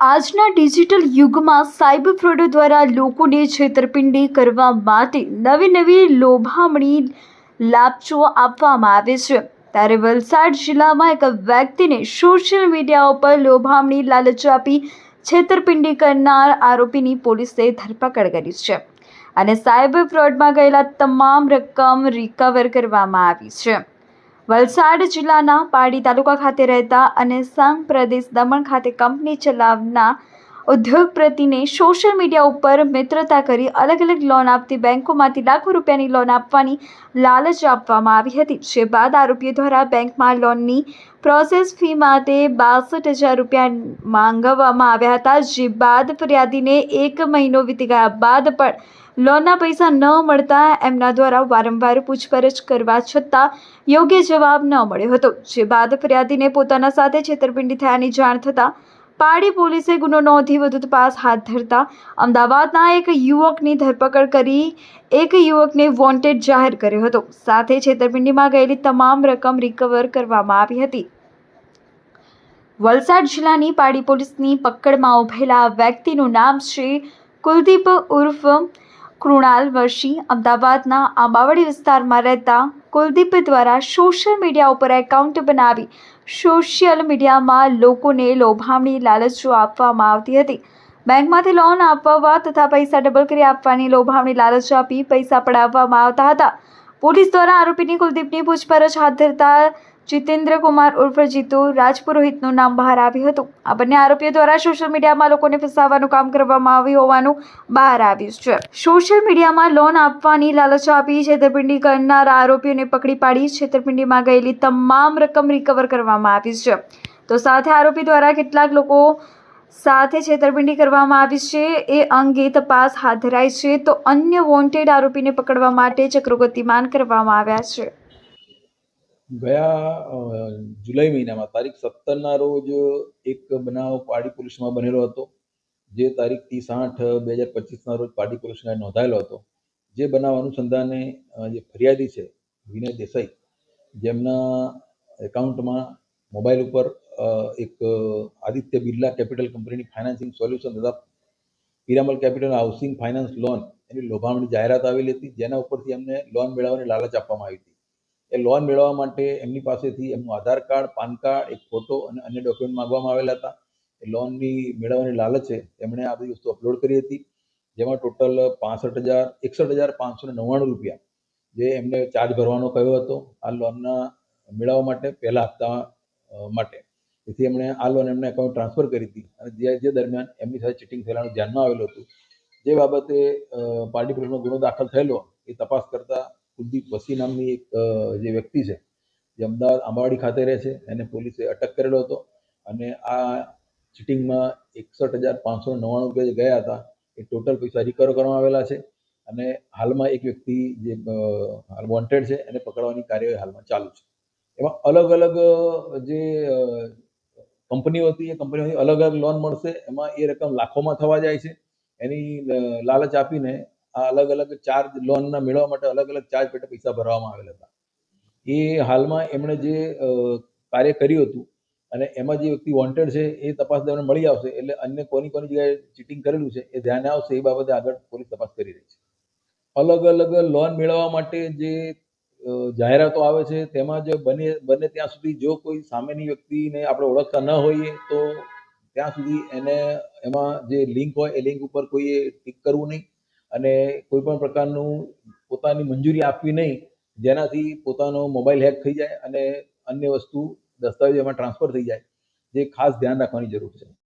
આજના ડિજિટલ યુગમાં સાયબર ફ્રોડો દ્વારા લોકોને છેતરપિંડી કરવા માટે નવી નવી લોભામણી લાપચો આપવામાં આવે છે. ત્યારે વલસાડ જિલ્લામાં એક વ્યક્તિને સોશિયલ મીડિયા ઉપર લોભામણી લાલચ આપી છેતરપિંડી કરનાર આરોપીની પોલીસે ધરપકડ કરી છે અને સાયબર ફ્રોડમાં ગયેલા તમામ રકમ રિકવર કરવામાં આવી છે. વલસાડ જિલ્લાના પારડી તાલુકા ખાતે રહેતા અને સંઘ પ્રદેશ દમણ ખાતે કંપની ચલાવના ઉદ્યોગપતિને સોશિયલ મીડિયા ઉપર મિત્રતા કરી અલગ અલગ લોન આપતી બેંકોમાંથી લાખો રૂપિયાની લોન આપવાની લાલચ આપવામાં આવી હતી. જે બાદ આરોપીઓ દ્વારા બેંકમાં લોનની પ્રોસેસ ફી માટે બાસઠ હજાર રૂપિયા માંગવામાં આવ્યા હતા. જે બાદ ફરિયાદીને એક મહિનો વીતી ગયા બાદ પણ લોનના પૈસા ન મળતા એમના દ્વારા વારંવાર પૂછપરછ કરવા છતાં યોગ્ય જવાબ ન મળ્યો હતો. જે બાદ ફરિયાદીને પોતાના સાથે છેતરપિંડી થયાની જાણ થતાં પાડી પોલીસે ગુનો નોંધી વધુ તપાસ હાથ ધરતા અમદાવાદના એક યુવકની ધરપકડ કરી એક યુવકને વોન્ટેડ જાહેર કર્યો હતો. સાથે છેતરપિંડીમાં ગયેલી તમામ રકમ રિકવર કરવામાં આવી હતી. વલસાડ જિલ્લાની પાડી પોલીસની પકડમાં ઉભેલા વ્યક્તિનું નામ શ્રી કુલદીપ ઉર્ફ કૃણાલ વર્ષી અમદાવાદના આંબાવાડી વિસ્તારમાં રહેતા કુલદીપ દ્વારા સોશિયલ મીડિયા ઉપર એકાઉન્ટ બનાવી સોશિયલ મીડિયામાં લોકોને લોભામણી લાલચો આપવામાં આવતી હતી. બેંકમાંથી લોન આપવા તથા પૈસા ડબલ કરી આપવાની લોભામણી લાલચ આપી પૈસા પડાવવામાં આવતા હતા. પોલીસ દ્વારા આરોપીની કુલદીપની પૂછપરછ હાથ ધરતા જીતેન્દ્ર કુમાર ઉર્ફ જીતુ રાજપુરોહિતનું નામ બહાર આવ્યું હતું. આ બંને આરોપીઓ દ્વારા સોશિયલ મીડિયામાં લોકોને ફસાવવાનું કામ કરવામાં આવ્યું હોવાનું બહાર આવ્યું છે. સોશિયલ મીડિયામાં લોન આપવાની લાલચ આપી છેતરપિંડી કરનાર આરોપીઓને પકડી પાડી છેતરપિંડીમાં ગયેલી તમામ રકમ રિકવર કરવામાં આવી છે. તો સાથે આરોપી દ્વારા કેટલાક લોકો સાથે છેતરપિંડી કરવામાં આવી છે. એ અંગે તપાસ હાથ ધરાઈ છે. તો અન્ય વોન્ટેડ આરોપીને પકડવા માટે ચક્રો ગતિમાન કરવામાં આવ્યા છે. ગયા જુલાઈ મહિનામાં, તારીખ સત્તરના રોજ એક બનાવ પાડી પોલીસમાં બનેલો હતો. જે તારીખ ત્રીસ આઠ બે હજાર પચીસના રોજ પાડી પોલીસમાં નોંધાયેલો હતો. જે બનાવ અનુસંધાને જે ફરિયાદી છે, વિનય દેસાઈ, જેમના એકાઉન્ટમાં મોબાઈલ ઉપર એક આદિત્ય બિરલા કેપિટલ કંપનીની ફાઇનાન્સિંગ સોલ્યુશન તથા Piramal capital housing finance loan એની લોભામણી જાહેરાત આવેલી હતી. જેના ઉપરથી એમને લોન મેળવવાની લાલચ આપવામાં આવી હતી. એ લોન મેળવવા માટે એમની પાસેથી એમનું આધાર કાર્ડ, પાન કાર્ડ, એક ફોટો અને અન્ય ડોક્યુમેન્ટ માંગવામાં આવેલા હતા. એ લોનની મેળવવાની લાલચે એમણે આ બધી વસ્તુ અપલોડ કરી હતી, જેમાં ટોટલ પાસઠ હજાર, એકસઠ હજાર પાંચસો નવ્વાણું રૂપિયા જે એમને ચાર્જ ભરવાનો કહ્યો હતો, આ લોનના મેળવવા માટે પહેલા હપ્તા માટે. તેથી એમણે આ લોન એમને એકાઉન્ટ ટ્રાન્સફર કરી હતી. અને જે જે દરમિયાન એમની સાથે ચીટિંગ થયેલાનું ધ્યાનમાં આવેલું હતું. જે બાબતે પાર્ટી પ્રેસનો ગુનો દાખલ થયેલો, એ તપાસ કરતા કુલદીપ વસી નામની એક જે વ્યક્તિ છે, જે અમદાવાદ આંબાવાડી ખાતે રહે છે, એને પોલીસે અટક કરેલો હતો અને આ ચીટિંગમાં એકસઠ હજાર પાંચસો નવ્વાણું રૂપિયા જે ગયા હતા, એ ટોટલ પૈસા રિકવર કરવામાં આવેલા છે અને હાલમાં એક વ્યક્તિ જે હાલ વોન્ટેડ છે, એને પકડવાની કાર્યવાહી હાલમાં ચાલુ છે. એમાં અલગ અલગ જે કંપનીઓ હતી, એ કંપનીઓની અલગ અલગ લોન મળશે, એમાં એ રકમ લાખોમાં થવા જાય છે. એની લાલચ આપીને અલગ અલગ ચાર્જ લોનના મેળવવા માટે અલગ અલગ ચાર્જ પેટે પૈસા ભરવામાં આવેલા હતા. એ હાલમાં એમણે જે કાર્ય કર્યું હતું અને એમાં જે વ્યક્તિ વોન્ટેડ છે એ તપાસ દરમિયાન મળી આવશે એટલે અન્ય કોની કોની જગ્યાએ ચીટિંગ કરેલું છે એ ધ્યાને આવશે, એ બાબતે આગળ પોલીસ તપાસ કરી રહી છે. અલગ અલગ લોન મેળવવા માટે જે જાહેરાતો આવે છે તેમાં જ બને બને ત્યાં સુધી જો કોઈ સામેની વ્યક્તિને આપણે ઓળખતા ન હોઈએ તો ત્યાં સુધી એને, એમાં જે લિંક હોય એ લિંક ઉપર કોઈએ ટિક કરવું નહીં. અને કોઈ પણ પ્રકારનું પોતાની મંજૂરી આપવી નહીં, જેનાથી પોતાનો મોબાઈલ હેક થઈ જાય અને અન્ય વસ્તુ દસ્તાવેજ એમાં ટ્રાન્સફર થઈ જાય, જે ખાસ ધ્યાન રાખવાની જરૂર છે.